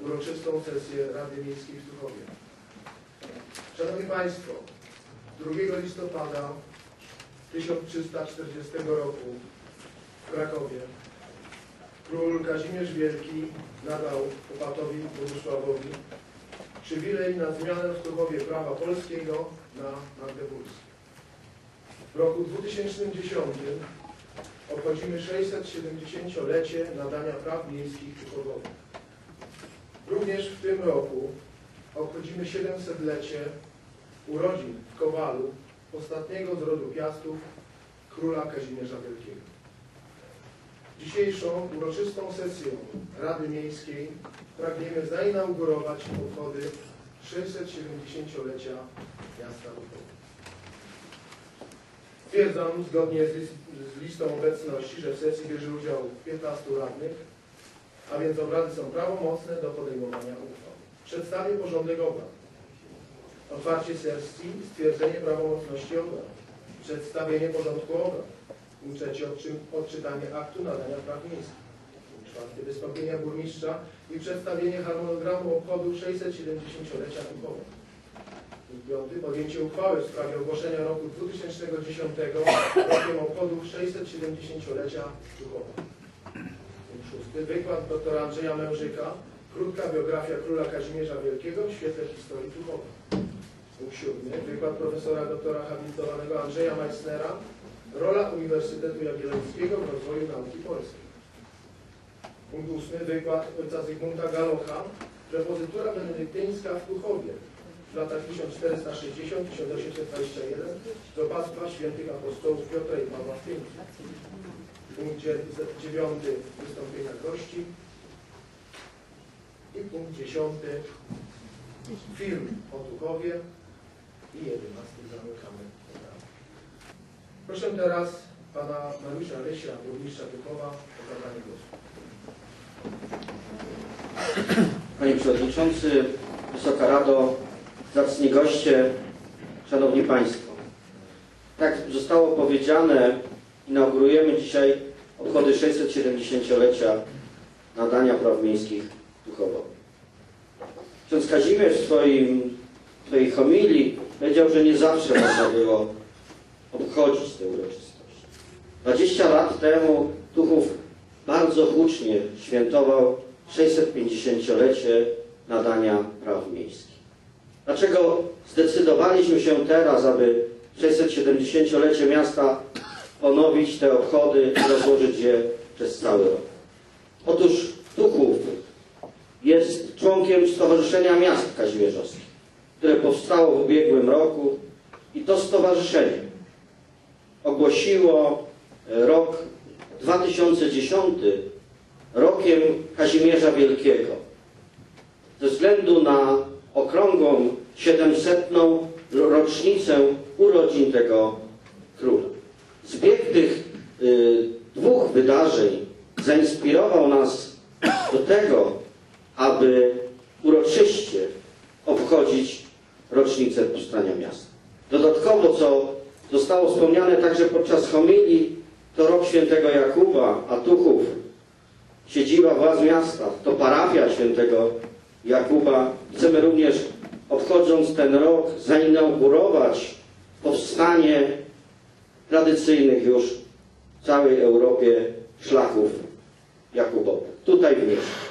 uroczystą sesję Rady Miejskiej w Tuchowie. Szanowni Państwo, 2 listopada 1340 roku w Krakowie król Kazimierz Wielki nadał opatowi Bogusławowi przywilej na zmianę w Tuchowie prawa polskiego na magdeburskie. W roku 2010 obchodzimy 670-lecie nadania praw miejskich Tuchowowi. Również w tym roku obchodzimy 700-lecie urodzin w Kowalu ostatniego z rodu Piastów, króla Kazimierza Wielkiego. Dzisiejszą uroczystą sesją Rady Miejskiej pragniemy zainaugurować obchody 670-lecia miasta Lubowa. Stwierdzam zgodnie z, z listą obecności, że w sesji bierze udział 15 radnych, a więc obrady są prawomocne do podejmowania uchwał. Przedstawię porządek obrad. Otwarcie sesji, stwierdzenie prawomocności obrad. Przedstawienie porządku obrad. Punkt trzeci odczy- odczytanie aktu nadania praw miejskich. Punkt czwarty wystąpienia burmistrza i przedstawienie harmonogramu obchodu 670-lecia Tuchowa. Punkt piąty podjęcie uchwały w sprawie ogłoszenia roku 2010 rokiem obchodu 670-lecia Tuchowa. Szósty wykład doktora Andrzeja Mężyka Krótka biografia króla Kazimierza Wielkiego w świetle historii Tuchowa. Punkt siódmy. Wykład profesora doktora habilitowanego Andrzeja Meissnera Rola Uniwersytetu Jagiellońskiego w rozwoju nauki polskiej. Punkt ósmy. Wykład ojca Zygmunta Galocha Prepozytura benedyktyńska w Tuchowie w latach 1460-1821 z opactwa świętych apostołów Piotra i Pawła w. Punkt dzie- dziewiąty. Wystąpienia gości. I punkt dziesiąty. Film o Tuchowie. I jedenasty. Zamykamy program. Proszę teraz pana Mariusza Rysia, burmistrza Tuchowa, o zabranie głosu. Panie Przewodniczący, Wysoka Rado, zacni goście, Szanowni Państwo. Tak zostało powiedziane, inaugurujemy dzisiaj obchody 670-lecia nadania praw miejskich Tuchowowi. Ksiądz Kazimierz w swoim, swojej homilii powiedział, że nie zawsze można było obchodzić tę uroczystość. 20 lat temu Tuchów bardzo hucznie świętował 650-lecie nadania praw miejskich. Dlaczego zdecydowaliśmy się teraz, aby 670-lecie miasta ponowić te obchody i rozłożyć je przez cały rok? Otóż Tuchów jest członkiem Stowarzyszenia Miast Kazimierzowskich, które powstało w ubiegłym roku i to stowarzyszenie ogłosiło e, rok 2010 rokiem Kazimierza Wielkiego. Ze względu na okrągłą 700. rocznicę urodzin tego króla. Zbieg tych y, dwóch wydarzeń zainspirował nas do tego, aby uroczyście obchodzić rocznicę powstania miasta. Dodatkowo, co zostało wspomniane także podczas homilii, to rok świętego Jakuba, a Tuchów, siedziba władz miasta, to parafia świętego Jakuba. Chcemy również, obchodząc ten rok, zainaugurować powstanie tradycyjnych już w całej Europie szlaków Jakubowych. Tutaj w mieście.